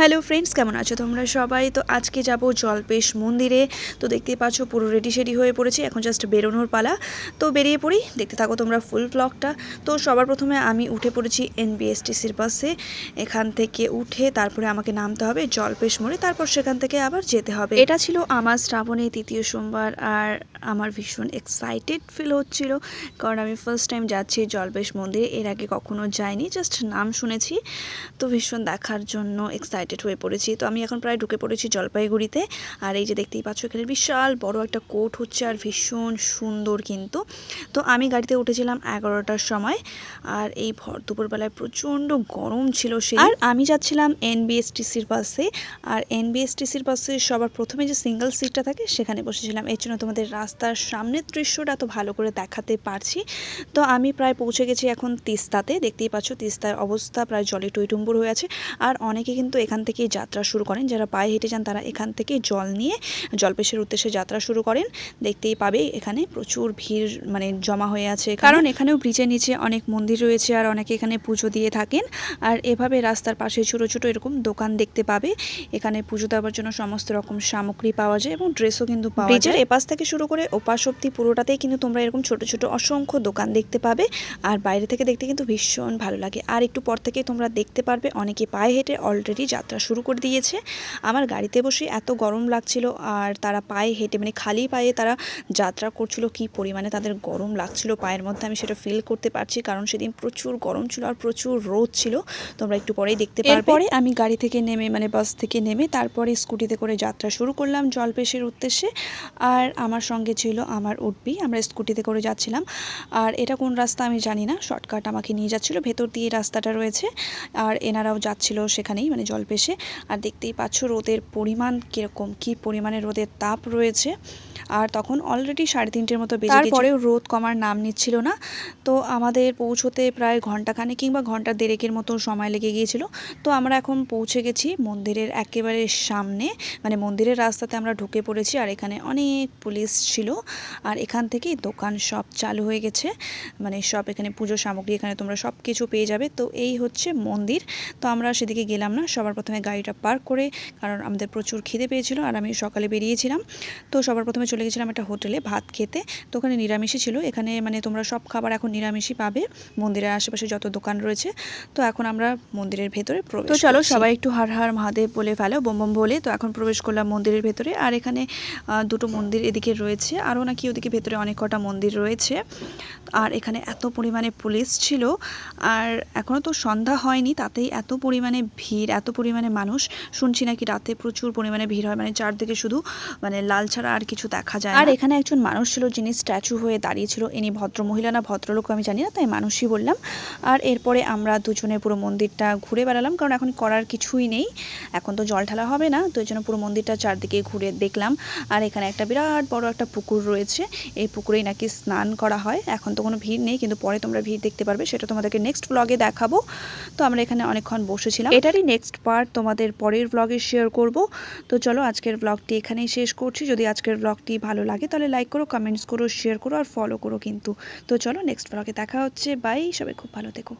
Hello friends, কেমন আছো তোমরা সবাই? তো আজকে যাব জলপেশ মন্দিরে। তো দেখতে পাচ্ছ পুরো রেডি সেডি হয়ে পড়েছি, এখন জাস্ট বেরোনোর পালা। তো বেরিয়ে পড়ি, দেখতে থাকো তোমরা ফুল ব্লগটা তো সবার প্রথমে আমি উঠে পড়েছি এনবিএসটিসির বাসে এখান থেকে উঠে তারপরে আমাকে নামতে হবে জলপেশ মোড়ে, তারপর সেখান থেকে আবার যেতে হবে। এটা ছিল আমার শ্রাবণে তৃতীয় সোমবার, আর আমার ভীষণ এক্সাইটেড ফিল হচ্ছিল, কারণ আমি ফার্স্ট টাইম যাচ্ছি জলপেশ মন্দিরে। এর আগে কখনো যাইনি জাস্ট নাম শুনেছি। তো ভীষণ দেখার জন্য এক্সাইটেড হয়ে পড়েছি। তো আমি এখন প্রায় ঢুকে পড়েছি জলপাইগুড়িতে। আর এই যে দেখতেই পাচ্ছ এখানে বিশাল বড় একটা কোট হচ্ছে আর ভীষণ সুন্দর কিন্তু। তো আমি গাড়িতে উঠেছিলাম এগারোটার সময়। আর এই ভর দুপুরবেলায় প্রচণ্ড গরম ছিল সেই। আর আমি যাচ্ছিলাম এনবিএসটিসির বাসে। আর এনবিএসটিসির বাসে সবার প্রথমে যে সিঙ্গেল সিটটা থাকে সেখানে বসেছিলাম। এর জন্য তোমাদের রাস্তার সামনের দৃশ্যটা তো ভালো করে দেখাতে পারছি। তো আমি প্রায় পৌঁছে গেছি এখন তিস্তাতে। দেখতেই পাচ্ছ তিস্তার অবস্থা প্রায় জলে টইটুম্বুর হয়ে আছে। আর অনেকে কিন্তু এখান থেকেই যাত্রা শুরু করেন। যারা পায়ে হেঁটে যান তারা এখান থেকে জল নিয়ে জলপেশের উদ্দেশ্যে যাত্রা শুরু করেন। দেখতেই পাবে এখানে প্রচুর ভিড় মানে জমা হয়ে আছে। কারণ এখানেও ব্রিজের নিচে অনেক মন্দির রয়েছে আর অনেকে এখানে পুজো দিয়ে থাকেন। আর এভাবে রাস্তার পাশে ছোট ছোট এরকম দোকান দেখতে পাবে। এখানে পুজো দেওয়ার জন্য সমস্ত রকম সামগ্রী পাওয়া যায় এবং ড্রেসও কিন্তু পাওয়া যায়। এপাশ থেকে শুরু করে ওপাশ অব্দি পুরোটাতেই কিন্তু তোমরা এরকম ছোট ছোট অসংখ্য দোকান দেখতে পাবে। আর বাইরে থেকে দেখতে কিন্তু ভীষণ ভালো লাগে। আর একটু পর থেকে তোমরা দেখতে পারবে অনেকে পায়ে হেঁটে অলরেডি যাত্রা শুরু করে দিয়েছে। আমার গাড়িতে বসে এত গরম লাগছিল আর তারা পায়ে হেঁটে মানে খালি পায়ে তারা যাত্রা করছিল, কি পরিমাণে তাদের গরম লাগছিল পায়ের মধ্যে আমি সেটা ফিল করতে পারছি। কারণ সেদিন প্রচুর গরম ছিল আর প্রচুর রোদ ছিল। তোমরা একটু পরেই দেখতে পারবে। এরপরে আমি গাড়ি থেকে নেমে মানে বাস থেকে নেমে তারপরে স্কুটিতে করে যাত্রা শুরু করলাম জলপেশের উদ্দেশ্যে। আর আমার সঙ্গে ছিল আমার উঠবি আমরা স্কুটিতে করে যাচ্ছিলাম। আর এটা কোন রাস্তা আমি জানি না শর্টকাট আমাকে নিয়ে যাচ্ছিল, ভেতর দিয়ে রাস্তাটা রয়েছে। আর এনারাও যাচ্ছিল সেখানেই মানে জলপেশে আর দেখতেই পাচ্ছ রোদের পরিমাণ কীরকম কী পরিমাণে রোদের তাপ রয়েছে। আর তখন অলরেডি সাড়ে তিনটের মতো বেজে তারপরেও রোদ কমার নাম নিচ্ছিল না। তো আমাদের পৌঁছোতে প্রায় ঘন্টাখানে কিংবা ঘণ্টা দেড়েকের মতো সময় লেগে গিয়েছিল। তো আমরা এখন পৌঁছে গেছি মন্দিরের একেবারে সামনে। মানে মন্দিরের রাস্তাতে আমরা ঢুকে পড়েছি আর এখানে অনেক পুলিশ ছিল। আর এখান থেকেই দোকান সব চালু হয়ে গেছে। মানে সব এখানে পুজো সামগ্রী, এখানে তোমরা সব কিছু পেয়ে যাবে। তো এই হচ্ছে মন্দির। তো আমরা সেদিকে গেলাম না, সবার প্রথমে গাড়িটা পার্ক করে, কারণ আমাদের প্রচুর খিদে পেয়েছিল আর আমি সকালে বেরিয়েছিলাম। তো সবার প্রথমে চলে গেছিলাম একটা হোটেলে ভাত খেতে। তো ওখানে নিরামিষই ছিল। এখানে মানে তোমরা সব খাবার এখন নিরামিষই পাবে। মন্দিরের আশেপাশে যত দোকান রয়েছে। তো এখন আমরা মন্দিরের ভেতরে প্রবেশ তো চলো সবাই একটু হার হার মহাদেব বলে ফেলো বোম বোম বলে। তো এখন প্রবেশ করলাম মন্দিরের ভেতরে। আর এখানে দুটো মন্দির এদিকে রয়েছে। আরও নাকি ওদিকে ভেতরে অনেক কটা মন্দির রয়েছে। আর এখানে এত পরিমাণে পুলিশ ছিল। আর এখনও তো সন্ধ্যা হয়নি তাতেই এত পরিমাণে ভিড় এত পরিমাণে মানুষ। শুনছি নাকি রাতে প্রচুর পরিমাণে ভিড় হয়। মানে চারদিকে শুধু মানে লাল ছাড়া আর কিছু দেখা যায় আর এখানে একজন মানুষ ছিল যিনি স্ট্যাচু হয়ে দাঁড়িয়েছিল। ইনি ভদ্র মহিলা না ভদ্রলোক আমি জানি না তাই মানুষই বললাম। আর এরপরে আমরা দুজনে পুরো মন্দিরটা ঘুরে বেড়ালাম কারণ এখন করার কিছুই নেই। এখন তো জল ঢালা হবে না তো এই জন্য পুরো মন্দিরটা চারদিকে ঘুরে দেখলাম। আর এখানে একটা বিরাট বড় একটা পুকুর রয়েছে। এই পুকুরেই নাকি স্নান করা হয়। এখন তো কোনো ভিড় নেই কিন্তু পরে তোমরা ভিড় দেখতে পারবে সেটা তোমাদেরকে নেক্সট ব্লগে দেখাবো। তো আমরা এখানে অনেকক্ষণ বসেছিলাম। এটারই নেক্সট পার্ট তোমাদের পরের ব্লগে শেয়ার করব। তো চলো আজকের ব্লগটি এখানেই শেষ করছি। যদি আজকের ব্লগটি ভালো লাগে, তাহলে লাইক করো কমেন্টস করো শেয়ার করো আর ফলো করো কিন্তু। তো চলো নেক্সট ব্লগে দেখা হচ্ছে। বাই সবাই খুব ভালো থেকো।